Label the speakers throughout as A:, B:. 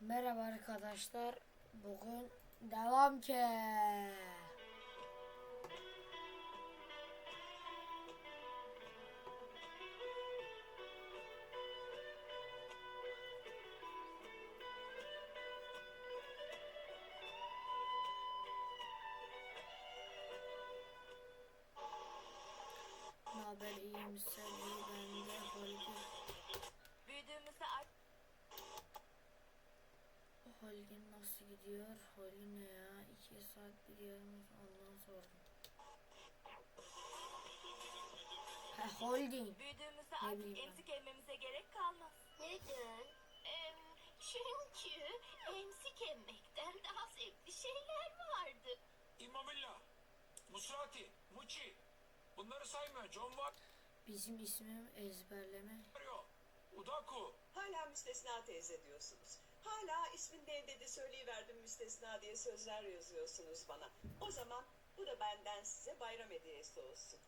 A: Merhaba arkadaşlar. Bugün devam ki. Ne haber iyi misin? Holgin nasıl gidiyor? Holgin ne ya? İki saat gidiyoruz ondan sordum. Ha Holding.
B: büyüdüğümüzde
A: Ne
B: artık
A: bileyim
B: emzik emmemize gerek kalmaz.
C: Neden? Em, çünkü emzik emmekten daha zevkli şeyler vardı.
D: İmamilla, Musrati, Muçi. Bunları saymıyor. John
A: Bizim ismim ezberleme.
D: Udaku.
E: Hala müstesna teyze diyorsunuz. Hala ismin ne dedi söyleyiverdim müstesna diye sözler yazıyorsunuz bana. O zaman bu da benden size bayram hediyesi olsun.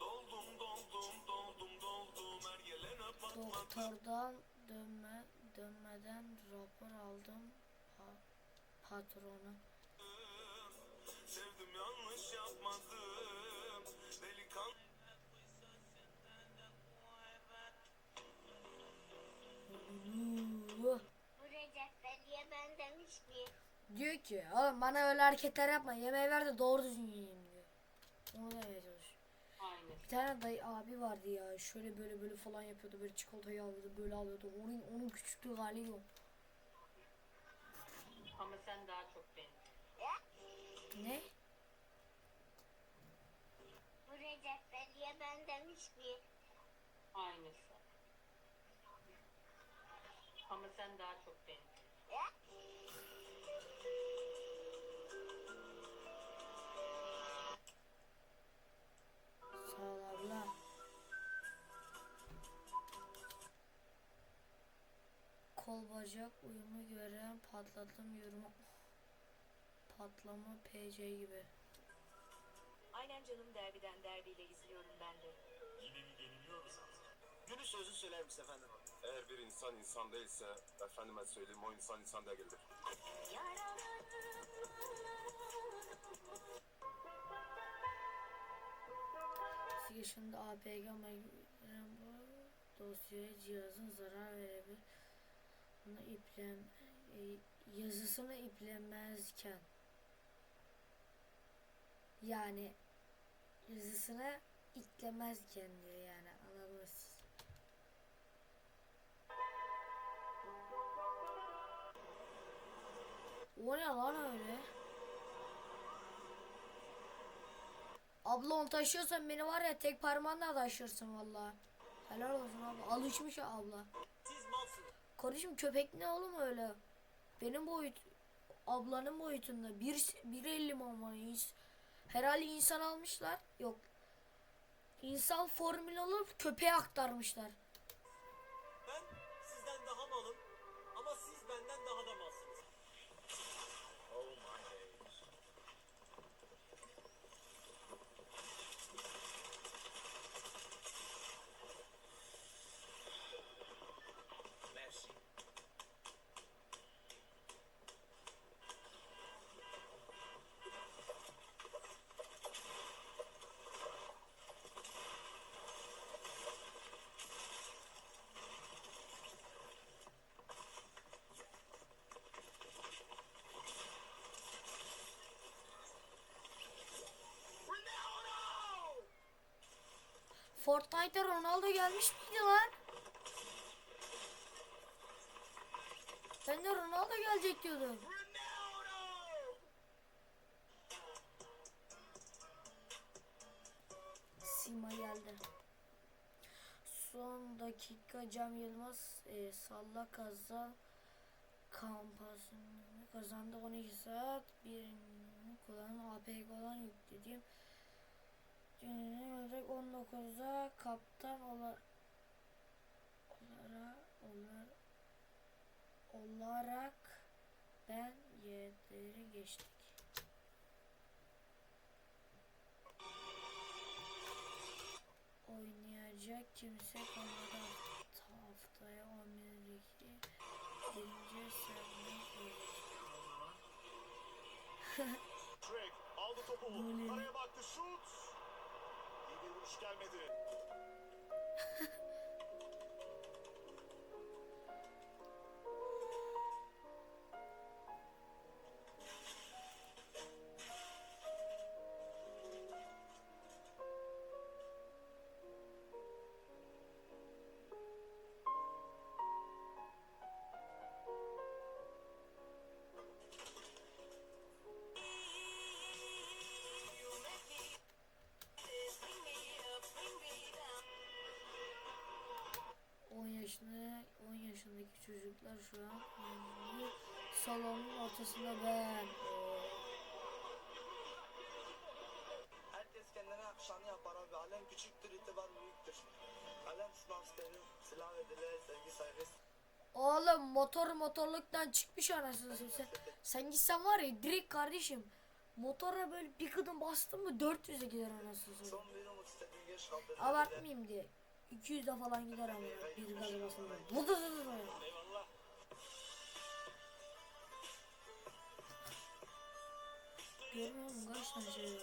D: Doldum doldum doldum doldum her gelene.
A: Doktordan dönme dönmeden rapor aldım pa- patronu.
D: Sevdim yanlış yapmadım. Delikanlı.
C: Bu Recep demiş
A: Diyor ki oğlum bana öyle hareketler yapma yemeği ver de doğru düzgün yiyeyim diyor. Onu demeye çalışıyor.
F: Aynen.
A: Bir tane dayı abi vardı ya şöyle böyle böyle falan yapıyordu böyle çikolatayı alıyordu böyle alıyordu onun onun küçüklüğü hali yok.
F: Ama sen daha çok benim.
A: Ne?
C: bu Recep ben demiş ki
F: Aynısı. Ama sen daha çok benim.
A: Sağ ol abla. Kol bacak uyumu gören patladım yorumu. Patlama PC gibi.
B: Aynen canım derbiden derbiyle izliyorum ben de.
G: Günün sözü söyler misin efendim?
H: Eğer bir insan insan değilse, efendime söyleyeyim o insan insan değildir.
A: Yaşında APG dosyaya cihazın zarar verebilir. Bunu iplem e, yazısını iplemezken yani yazısını iklemezken diyor yani O ne lan öyle? Abla onu taşıyorsan beni var ya tek parmağınla taşırsın valla. Helal olsun abla. Alışmış ya abla. Kardeşim köpek ne oğlum öyle? Benim boyut ablanın boyutunda. Bir, 1.50 mi ama ins- Herhalde insan almışlar. Yok. İnsan formülü alıp köpeğe aktarmışlar. Fortnite'da Ronaldo gelmiş miydi lan? Ben de Ronaldo gelecek diyordum. Sima geldi. Son dakika Cem Yılmaz e, salla kazan kampasını kazandı 12 saat bir kullanım APK olan yüklediğim Genel olarak 19'a kaptan olarak olara, olar, olarak ben yerleri geçtik. Oynayacak kimse kalmadı haftaya 11'deki
I: birinci servis Aldı topu. Araya baktı. Şut. Bir vuruş gelmedi.
A: On yaşında 10 yaşındaki çocuklar şu an salonun ortasında ben.
J: Herkes kendine yakışanı yapar abi. Alem küçüktür, itibar büyüktür. Alem sınav isterim, silah ve dile, sevgi saygı
A: Oğlum motor motorluktan çıkmış anasını sen. Sen gitsen var ya direkt kardeşim. Motora böyle bir kadın bastın mı 400'e gider anasını satayım. Abartmayayım diye. 200'de falan gider ama bir gazı basınca. Vıdı vıdı vıdı. Görmüyor musun kaç tane şey var?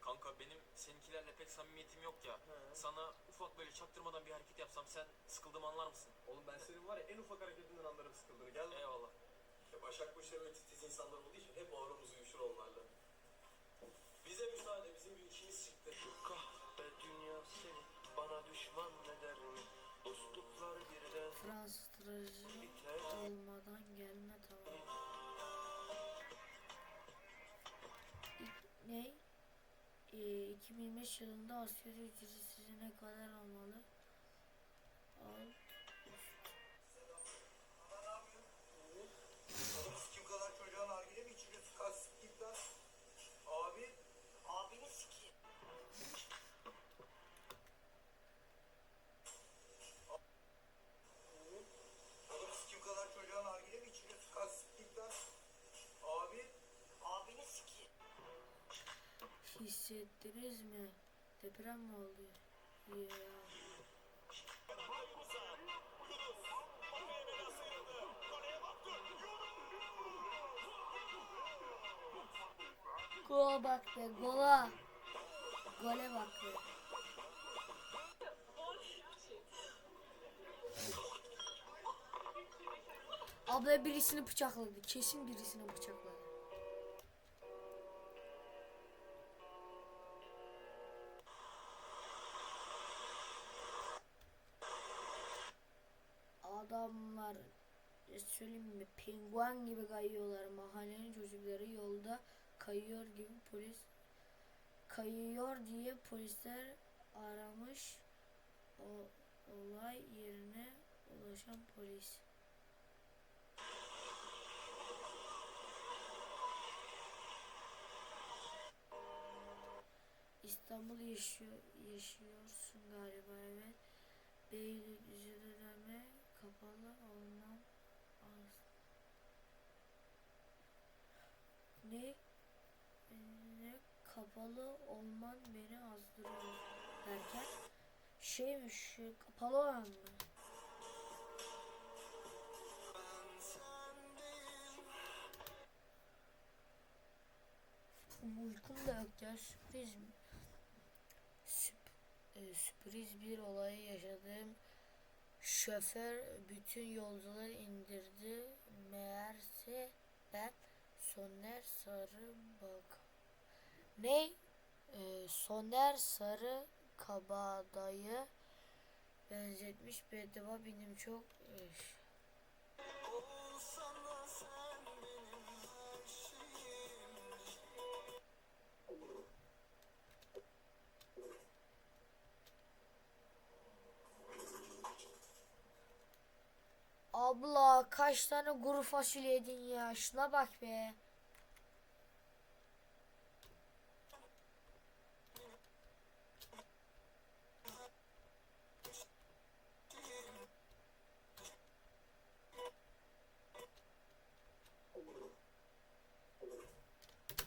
K: Kanka benim seninkilerle pek samimiyetim yok ya. Sana ufak böyle çaktırmadan bir hareket yapsam sen sıkıldım anlar mısın?
G: Oğlum ben senin var ya en ufak hareketinden anlarım sıkıldığını. Gel.
K: Eyvallah.
G: Ya Başak bu işler öyle titiz insanlar olduğu için hep aramız uyuşur onlarla. Bize müsaade bizim bir işimiz çıktı.
J: Kahpe dünya seni bana düşman eder mi? Dostluklar birden
A: Fransız olmadan gelme tamam. Ne? Ee, 2025 yılında asgari ücreti size ne kadar olmalı? Al. Hissettiniz mi? Deprem mi oldu? Ya. Gola bak be gola. Gole bak be. Abla birisini bıçakladı. Kesin birisini bıçakladı. Söyleyeyim mi? Penguen gibi kayıyorlar. Mahallenin çocukları yolda kayıyor gibi polis kayıyor diye polisler aramış. O olay yerine ulaşan polis. İstanbul yaşıyor, yaşıyorsun galiba evet. Beylikdüzü döneme kapalı olmam az. Ne? Ne kapalı olman beni azdırıyor derken şeymiş kapalı olan mı? Uykum da yok ya sürpriz? Süp- e, sürpriz bir olayı yaşadım. Şoför bütün yolcuları indirdi. Meğerse ben Soner Sarı bak. Ne? Ee, Soner Sarı Kabadayı benzetmiş beddua benim çok eş. Abla kaç tane kuru fasulye yedin ya şuna bak be.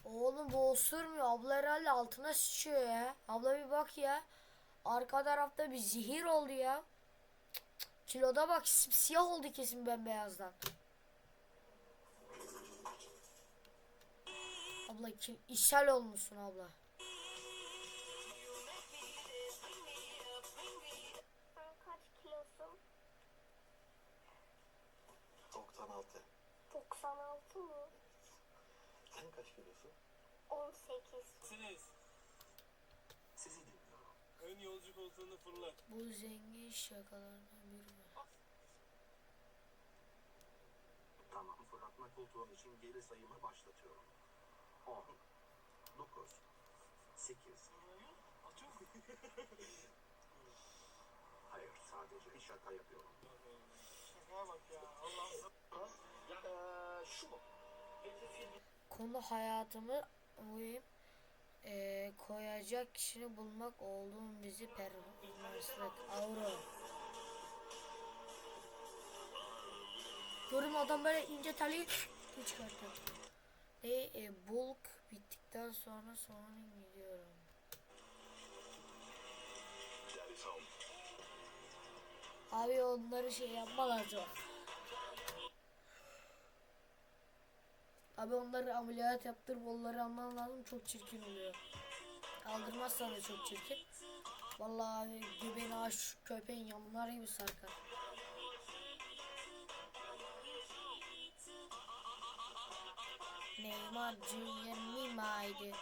A: Oğlum bu osurmuyor. Abla herhalde altına sıçıyor ya. Abla bir bak ya. Arka tarafta bir zehir oldu ya. Kiloda bak siyah oldu kesin bembeyazdan. Abla kim? İshal olmuşsun abla.
G: Koltuğunu fırlat.
A: Bu zengin şakalardan biri mi?
J: Tamam fırlatma koltuğum için geri sayımı başlatıyorum. 10, 9, 8. Hayır sadece bir şaka yapıyorum.
G: Şaka bak ya. Allah'ım.
J: Eee şu mu?
A: Konu hayatımı koyayım. Ee, koyacak kişini bulmak olduğum bizi performanslık avro. Görün adam böyle ince tali çıkartıyor. E, e, bulk bittikten sonra sonra gidiyorum. Abi onları şey yapma lazım. Abi onları ameliyat yaptırıp onları alman lazım çok çirkin oluyor. Aldırmazsan da çok çirkin. Vallahi abi göbeğini aç köpeğin yanlar gibi sarkar. Neymar Junior mimaydı.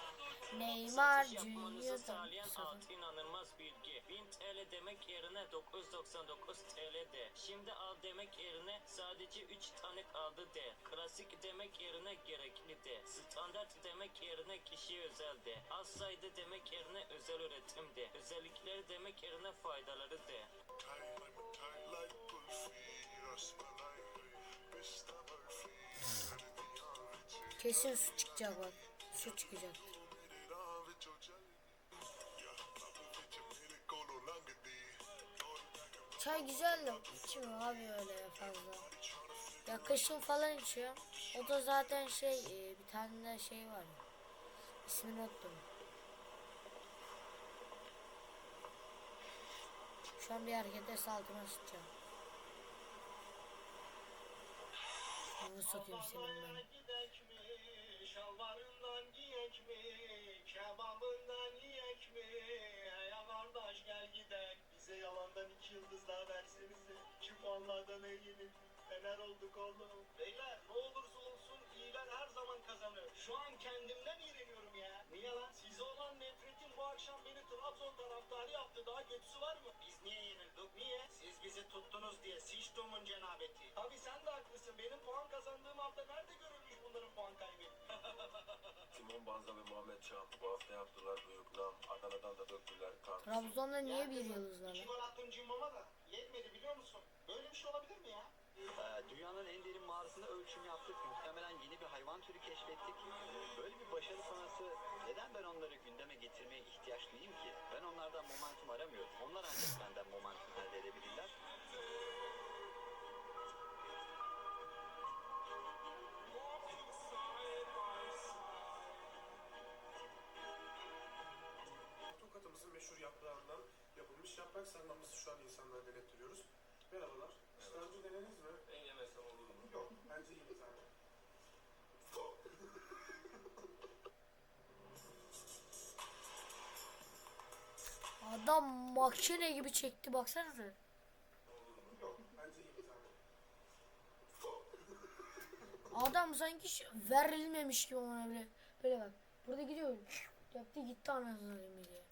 A: Neymar Junior da
L: inanılmaz bilgi. 1000 TL demek yerine 999 TL de. Şimdi al demek yerine sadece 3 tane kaldı de. Klasik demek yerine gerekli de. Standart demek yerine kişi özel de. Az sayıda demek yerine özel üretim de. Özellikleri demek yerine faydaları de.
A: Kesin su çıkacak bak. Su çıkacak. Çay güzel de içmiyor abi öyle fazla. Ya kışın falan içiyorum. O da zaten şey e, bir tane de şey var. İsmini unuttum. Şu an bir harekette saltıma sıçacağım. Onu satayım senin ben.
G: Yalandan iki yıldız daha versenize. Şu puanlardan eğlenin. Fener olduk oğlum. Beyler ne olursa olsun iyiler her zaman kazanır. Şu an kendimden iğreniyorum ya. Niye lan? Size olan nefretim bu akşam beni Trabzon taraftarı yaptı. Daha kötüsü var mı? Biz niye yenildik? Niye? Siz bizi tuttunuz diye. Siçtumun cenabeti. Abi sen de haklısın. Benim puan kazandığım hafta nerede görülmüş bunların puan kaybettiği?
H: Timon Banza ve Muhammed Çam bu hafta yaptılar büyük nam. Adana'dan da döktüler kan.
A: Trabzon'da niye bir yıldız var?
G: İki gol attım Cimbom'a da. Yetmedi biliyor musun? Böyle bir şey olabilir mi ya?
J: Ee, dünyanın en derin mağarasında ölçüm yaptık. Muhtemelen yeni bir hayvan türü keşfettik. Böyle bir başarı sonrası neden ben onları gündeme getirmeye ihtiyaç duyayım ki? Ben onlardan momentum aramıyorum. Onlar ancak benden momentum elde edebilirler.
D: Tokatımızın meşhur yaprağından yapılmış yaprak sarmamızı şu an insanlara denettiriyoruz. Merhabalar. Hiç daha önce denediniz mi?
H: Ben yemesem olur mu?
D: Yok. Bence iyi bir tane.
A: Adam makine gibi çekti baksanıza.
D: Yok. Bence iyi bir tane.
A: Adam sanki verilmemiş gibi ona bile. Böyle bak. Burada gidiyor. Yaptı gitti anasını diye.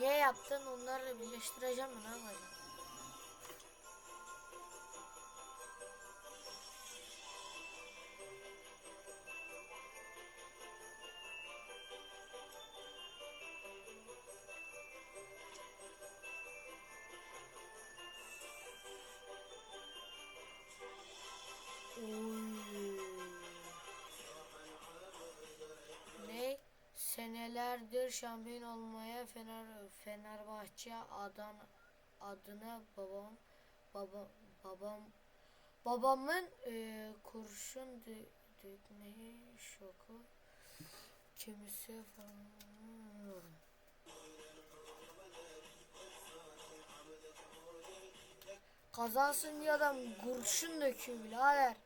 A: Niye yaptın? Onları birleştireceğim mi? Ne yapacağım? Senelerdir şampiyon olmaya Fener Fenerbahçe adan adına babam Baba, babam babamın e, kurşun dö- dökmeyi şoku kimse falan. Kazansın diye adam kurşun döküyor birader.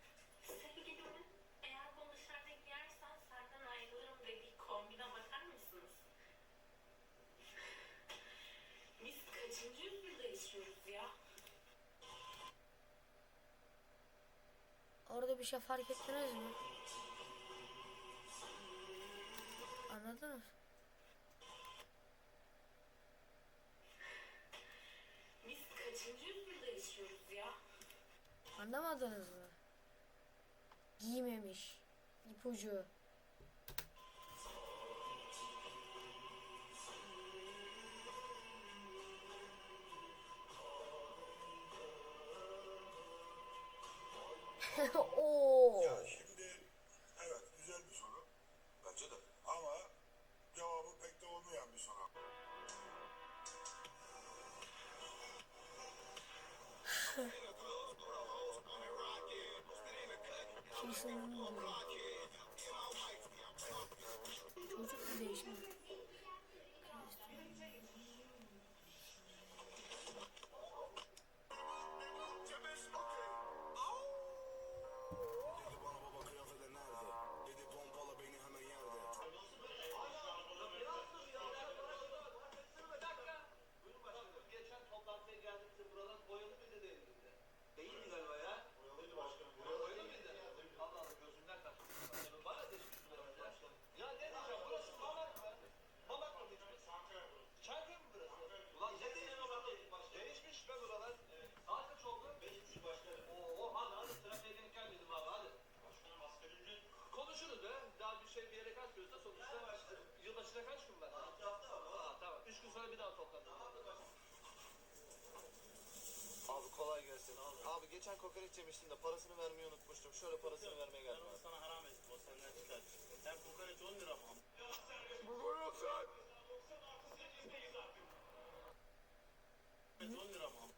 E: Sevgilimin eğer bunu dışarıda giyersen senden ayrılırım dediği kombine bakar mısınız? Biz kaçıncı yüzyılda yaşıyoruz ya?
A: Orada bir şey fark ettiniz mi? Anladınız?
E: Biz kaçıncı yüzyılda yaşıyoruz ya?
A: Anlamadınız mı? Giymemiş. İpucu. Kesin diyor. Çocuk mu değişmiş?
M: Yılbaşına kaç gün var? Altı hafta var. Aa, tamam. Üç gün sonra bir daha toplanırız.
N: Abi kolay gelsin. Abi geçen kokoreç yemiştim de parasını vermeyi unutmuştum. Şöyle parasını vermeye geldim. abi.
M: Sana haram etsin o senden çıkar. Hem kokoreç 10 lira mı?
G: Buyurun
M: 10 lira mı?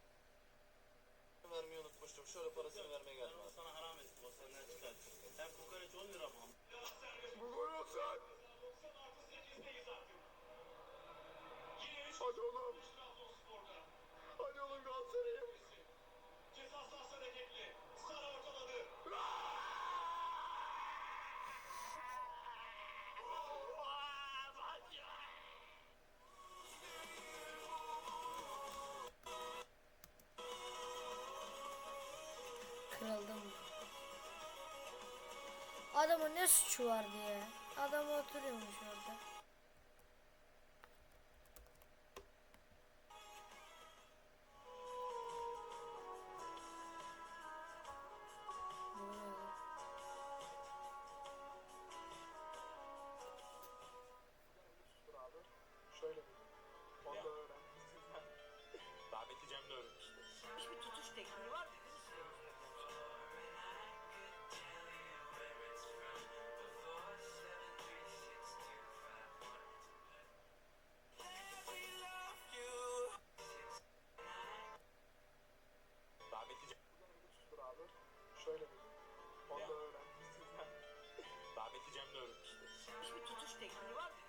N: Vermeyi unutmuştum. Şöyle parasını vermeye geldim. abi.
M: Sana haram etsin o senden çıkar. Hem kokoreç 10 lira mı?
G: Buyurun Hadi oğlum. Hadi oğlum Galatasaray'ım.
M: Ceza sahası hareketli. Sara ortaladı.
A: Kırıldım. Adamın ne suçu var diye. Adam oturuyormuş orada.
O: Da
M: rahmetli Cem de öğretmişti.
P: Hiçbir tutuş tekniği var mı?